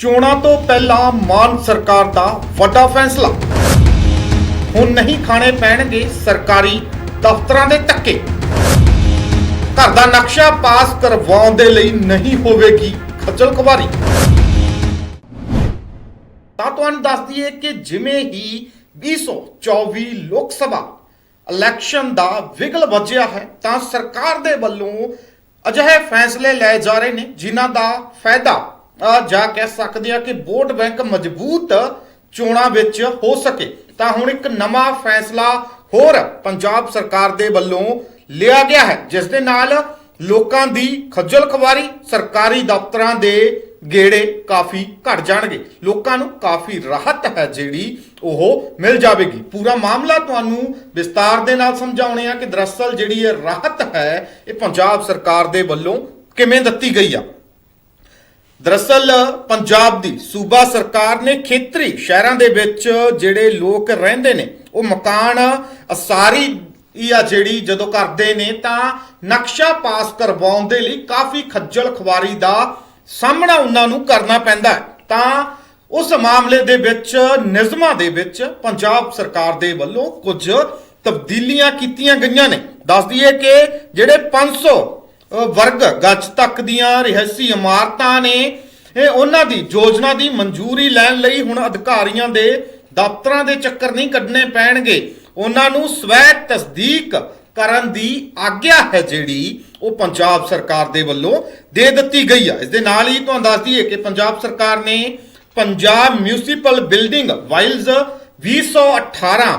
ਚੋਣਾਂ ਤੋਂ ਪਹਿਲਾਂ ਮਾਨ ਸਰਕਾਰ ਦਾ ਵੱਡਾ ਫੈਸਲਾ। ਹੁਣ ਨਹੀਂ ਖਾਣੇ ਪੈਣਗੇ ਸਰਕਾਰੀ ਦਫ਼ਤਰਾਂ ਦੇ ਧੱਕੇ। ਘਰ ਦਾ ਨਕਸ਼ਾ ਪਾਸ ਕਰਵਾਉਣ ਦੇ ਲਈ ਨਹੀਂ ਹੋਵੇਗੀ ਖੱਜਲ ਖਵਾਰੀ ਤਾਂ ਤੁਹਾਨੂੰ ਦੱਸ ਦਈਏ ਕਿ ਜਿਵੇਂ ਹੀ 2024 ਲੋਕ ਸਭਾ ਇਲੈਕਸ਼ਨ ਦਾ ਵਿਗਲ ਵੱਜਿਆ ਹੈ, ਤਾਂ ਸਰਕਾਰ ਦੇ ਵੱਲੋਂ ਅਜਿਹੇ ਫੈਸਲੇ ਲਏ ਜਾ ਰਹੇ ਨੇ, ਜਿਨ੍ਹਾਂ ਦਾ ਫਾਇਦਾ ਜਾਂ ਕਹਿ ਸਕਦੇ ਆ ਕਿ ਵੋਟ ਬੈਂਕ ਮਜ਼ਬੂਤ ਚੋਣਾਂ ਵਿੱਚ ਹੋ ਸਕੇ। ਤਾਂ ਹੁਣ ਇੱਕ ਨਵਾਂ ਫੈਸਲਾ ਹੋਰ ਪੰਜਾਬ ਸਰਕਾਰ ਦੇ ਵੱਲੋਂ ਲਿਆ ਗਿਆ ਹੈ, ਜਿਸ ਦੇ ਨਾਲ ਲੋਕਾਂ ਦੀ ਖੱਜਲ ਖਵਾਰੀ ਸਰਕਾਰੀ ਦਫ਼ਤਰਾਂ ਦੇ ਗੇੜੇ ਕਾਫੀ ਘਟ ਜਾਣਗੇ। ਲੋਕਾਂ ਨੂੰ ਕਾਫੀ ਰਾਹਤ ਹੈ ਜਿਹੜੀ ਉਹ ਮਿਲ ਜਾਵੇਗੀ। ਪੂਰਾ ਮਾਮਲਾ ਤੁਹਾਨੂੰ ਵਿਸਤਾਰ ਦੇ ਨਾਲ ਸਮਝਾਉਣੇ ਆ ਕਿ ਦਰਅਸਲ ਜਿਹੜੀ ਇਹ ਰਾਹਤ ਹੈ, ਇਹ ਪੰਜਾਬ ਸਰਕਾਰ ਦੇ ਵੱਲੋਂ ਕਿਵੇਂ ਦਿੱਤੀ ਗਈ ਆ। ਦਰਅਸਲ ਪੰਜਾਬ ਦੀ ਸੂਬਾ ਸਰਕਾਰ ਨੇ ਖੇਤਰੀ ਸ਼ਹਿਰਾਂ ਦੇ ਵਿੱਚ ਜਿਹੜੇ ਲੋਕ ਰਹਿੰਦੇ ਨੇ ਉਹ ਮਕਾਨ ਅਸਾਰੀ ਆ ਜਿਹੜੀ ਜਦੋਂ ਕਰਦੇ ਨੇ ਤਾਂ ਨਕਸ਼ਾ ਪਾਸ ਕਰਵਾਉਣ ਦੇ ਲਈ ਕਾਫੀ ਖੱਜਲ ਖਵਾਰੀ ਦਾ ਸਾਹਮਣਾ ਉਹਨਾਂ ਨੂੰ ਕਰਨਾ ਪੈਂਦਾ ਤਾਂ ਉਸ ਮਾਮਲੇ ਦੇ ਵਿੱਚ ਨਿਯਮਾਂ ਦੇ ਵਿੱਚ ਪੰਜਾਬ ਸਰਕਾਰ ਦੇ ਵੱਲੋਂ ਕੁਝ ਤਬਦੀਲੀਆਂ ਕੀਤੀਆਂ ਗਈਆਂ ਨੇ। ਦੱਸ ਦਈਏ ਕਿ ਜਿਹੜੇ 500 ਅ, ਵਰਗ ਗੱਜ ਤੱਕ ਦੀਆਂ ਰਿਹਾਇਸ਼ੀ ਇਮਾਰਤਾਂ ਨੇ, ਇਹ ਉਹਨਾਂ ਦੀ ਯੋਜਨਾ ਦੀ ਮਨਜ਼ੂਰੀ ਲੈਣ ਲਈ ਹੁਣ ਅਧਿਕਾਰੀਆਂ ਦੇ ਦਫ਼ਤਰਾਂ ਦੇ ਚੱਕਰ ਨਹੀਂ ਕੱਢਣੇ ਪੈਣਗੇ। ਉਹਨਾਂ ਨੂੰ ਸਵੈ ਤਸਦੀਕ ਕਰਨ ਦੀ ਆਗਿਆ ਹੈ ਜਿਹੜੀ ਉਹ ਪੰਜਾਬ ਸਰਕਾਰ ਦੇ ਵੱਲੋਂ ਦੇ ਦਿੱਤੀ ਗਈ ਆ। ਇਸ ਦੇ ਨਾਲ ਹੀ ਤੁਹਾਨੂੰ ਦੱਸ ਦਈਏ ਕਿ ਪੰਜਾਬ ਸਰਕਾਰ ਨੇ ਪੰਜਾਬ ਮਿਊਨਿਸਪਲ ਬਿਲਡਿੰਗ ਵਾਈਲਜ਼ 2018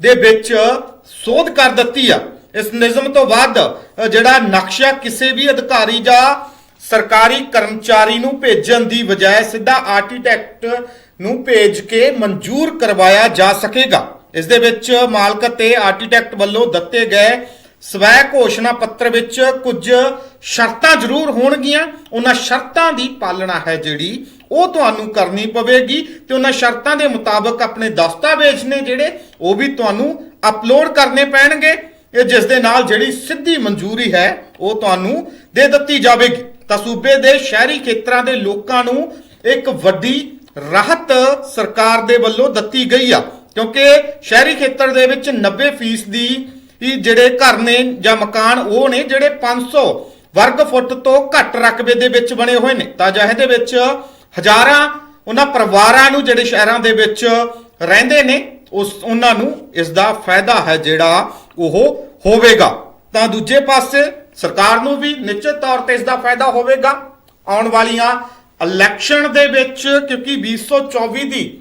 ਦੇ ਵਿੱਚ ਸੋਧ ਕਰ ਦਿੱਤੀ ਆ। ਇਸ ਨਿਯਮ ਤੋਂ ਵੱਧ ਜਿਹੜਾ ਨਕਸ਼ਾ ਕਿਸੇ ਵੀ ਅਧਿਕਾਰੀ ਜਾਂ ਸਰਕਾਰੀ ਕਰਮਚਾਰੀ ਨੂੰ ਭੇਜਣ ਦੀ ਬਜਾਏ ਸਿੱਧਾ ਆਰਕੀਟੈਕਟ ਨੂੰ ਭੇਜ ਕੇ ਮਨਜ਼ੂਰ ਕਰਵਾਇਆ ਜਾ ਸਕੇਗਾ। ਇਸ ਦੇ ਵਿੱਚ ਮਾਲਕ ਤੇ ਆਰਕੀਟੈਕਟ ਵੱਲੋਂ ਦਿੱਤੇ ਗਏ ਸਵੈ ਘੋਸ਼ਣਾ ਪੱਤਰ ਵਿੱਚ ਕੁਝ ਸ਼ਰਤਾਂ ਜ਼ਰੂਰ ਹੋਣਗੀਆਂ। ਉਹਨਾਂ ਸ਼ਰਤਾਂ ਦੀ ਪਾਲਣਾ ਹੈ ਜਿਹੜੀ ਉਹ ਤੁਹਾਨੂੰ ਕਰਨੀ ਪਵੇਗੀ ਤੇ ਉਹਨਾਂ ਸ਼ਰਤਾਂ ਦੇ ਮੁਤਾਬਕ ਆਪਣੇ ਦਸਤਾਵੇਜ਼ ਨੇ ਜਿਹੜੇ, ਉਹ ਵੀ ਤੁਹਾਨੂੰ ਅਪਲੋਡ ਕਰਨੇ ਪੈਣਗੇ। ਇਹ ਜਿਸ ਦੇ ਨਾਲ ਜਿਹੜੀ ਸਿੱਧੀ ਮਨਜ਼ੂਰੀ ਹੈ, ਉਹ ਤੁਹਾਨੂੰ ਦੇ ਦਿੱਤੀ ਜਾਵੇਗੀ। ਤਾਂ ਸੂਬੇ ਦੇ ਸ਼ਹਿਰੀ ਖੇਤਰਾਂ ਦੇ ਲੋਕਾਂ ਨੂੰ ਇੱਕ ਵੱਡੀ ਰਾਹਤ ਸਰਕਾਰ ਦੇ ਵੱਲੋਂ ਦਿੱਤੀ ਗਈ ਆ। ਕਿਉਂਕਿ ਸ਼ਹਿਰੀ ਖੇਤਰ ਦੇ ਵਿੱਚ 90% ਦੀ ਹੀ ਜਿਹੜੇ ਘਰ ਨੇ ਜਾਂ ਮਕਾਨ, ਉਹ ਨੇ ਜਿਹੜੇ 500 ਵਰਗ ਫੁੱਟ ਤੋਂ ਘੱਟ ਰਕਬੇ ਦੇ ਵਿੱਚ ਬਣੇ ਹੋਏ ਨੇ। ਤਾਂ ਜਿਹੇ ਦੇ ਵਿੱਚ ਹਜ਼ਾਰਾਂ ਉਹਨਾਂ ਪਰਿਵਾਰਾਂ ਨੂੰ ਜਿਹੜੇ ਸ਼ਹਿਰਾਂ ਦੇ ਵਿੱਚ ਰਹਿੰਦੇ ਨੇ ਉਸ ਉਹਨਾਂ ਨੂੰ ਇਸ ਦਾ ਫਾਇਦਾ ਹੈ ਜਿਹੜਾ ਉਹ ਹੋਵੇਗਾ। ਤਾਂ ਦੂਜੇ ਪਾਸੇ ਸਰਕਾਰ ਨੂੰ ਵੀ ਨਿਸ਼ਚਿਤ ਤੌਰ ਤੇ ਇਸ ਦਾ ਫਾਇਦਾ ਹੋਵੇਗਾ। ਆਉਣ ਵਾਲੀਆਂ ਇਲੈਕਸ਼ਨ ਦੇ ਵਿੱਚ, ਕਿਉਂਕਿ 2024 ਦੀ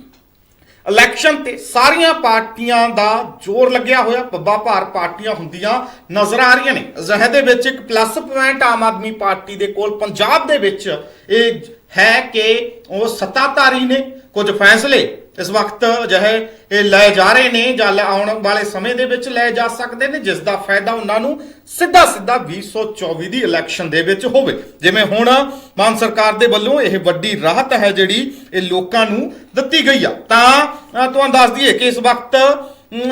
ਇਲੈਕਸ਼ਨ ਤੇ ਸਾਰੀਆਂ ਪਾਰਟੀਆਂ ਦਾ ਜ਼ੋਰ ਲੱਗਿਆ ਹੋਇਆ ਬੱਬਾ ਭਾਰ ਪਾਰਟੀਆਂ ਹੁੰਦੀਆਂ ਨਜ਼ਰ ਆ ਰਹੀਆਂ ਨੇ। ਅਜਿਹੇ ਦੇ ਵਿੱਚ ਇੱਕ plus point Aam Aadmi party ਦੇ ਕੋਲ ਪੰਜਾਬ ਦੇ ਵਿੱਚ ਇਹ ਹੈ ਕਿ ਉਹ ਸੱਤਾਧਾਰੀ ਨੇ ਕੁਝ ਫੈਸਲੇ ਇਸ ਵਕਤ ਅਜਿਹੇ ਇਹ ਲਏ ਜਾ ਰਹੇ ਨੇ ਜਾਂ ਲੈ ਆਉਣ ਵਾਲੇ ਸਮੇਂ ਦੇ ਵਿੱਚ ਲਏ ਜਾ ਸਕਦੇ ਨੇ, ਜਿਸ ਦਾ ਫਾਇਦਾ ਉਹਨਾਂ ਨੂੰ ਸਿੱਧਾ ਸਿੱਧਾ 2024 ਦੀ ਇਲੈਕਸ਼ਨ ਦੇ ਵਿੱਚ ਹੋਵੇ। ਜਿਵੇਂ ਹੁਣ ਮਾਨ ਸਰਕਾਰ ਦੇ ਵੱਲੋਂ ਇਹ ਵੱਡੀ ਰਾਹਤ ਹੈ ਜਿਹੜੀ ਇਹ ਲੋਕਾਂ ਨੂੰ ਦਿੱਤੀ ਗਈ ਆ। ਤਾਂ ਤੁਹਾਨੂੰ ਦੱਸ ਦਈਏ ਕਿ ਇਸ ਵਕਤ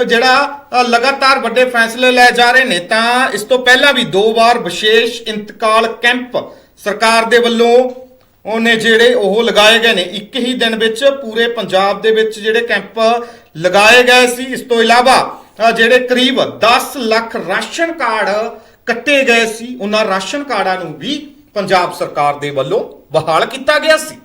ਜਿਹੜਾ ਲਗਾਤਾਰ ਵੱਡੇ ਫੈਸਲੇ ਲਏ ਜਾ ਰਹੇ ਨੇ, ਤਾਂ ਇਸ ਤੋਂ ਪਹਿਲਾਂ ਵੀ ਦੋ ਵਾਰ ਵਿਸ਼ੇਸ਼ ਇੰਤਕਾਲ ਕੈਂਪ ਸਰਕਾਰ ਦੇ ਵੱਲੋਂ ਉਹਨੇ ਜਿਹੜੇ ਉਹ ਲਗਾਏ ਗਏ ਨੇ, ਇੱਕ ਹੀ ਦਿਨ ਵਿੱਚ ਪੂਰੇ ਪੰਜਾਬ ਦੇ ਵਿੱਚ ਜਿਹੜੇ ਕੈਂਪ ਲਗਾਏ ਗਏ ਸੀ, ਇਸ ਤੋਂ ਇਲਾਵਾ ਜਿਹੜੇ ਕਰੀਬ 10 ਲੱਖ ਰਾਸ਼ਨ ਕਾਰਡ ਕੱਟੇ ਗਏ ਸੀ, ਉਹਨਾਂ ਰਾਸ਼ਨ ਕਾਰਡਾਂ ਨੂੰ ਵੀ ਪੰਜਾਬ ਸਰਕਾਰ ਦੇ ਵੱਲੋਂ ਬਹਾਲ ਕੀਤਾ ਗਿਆ ਸੀ।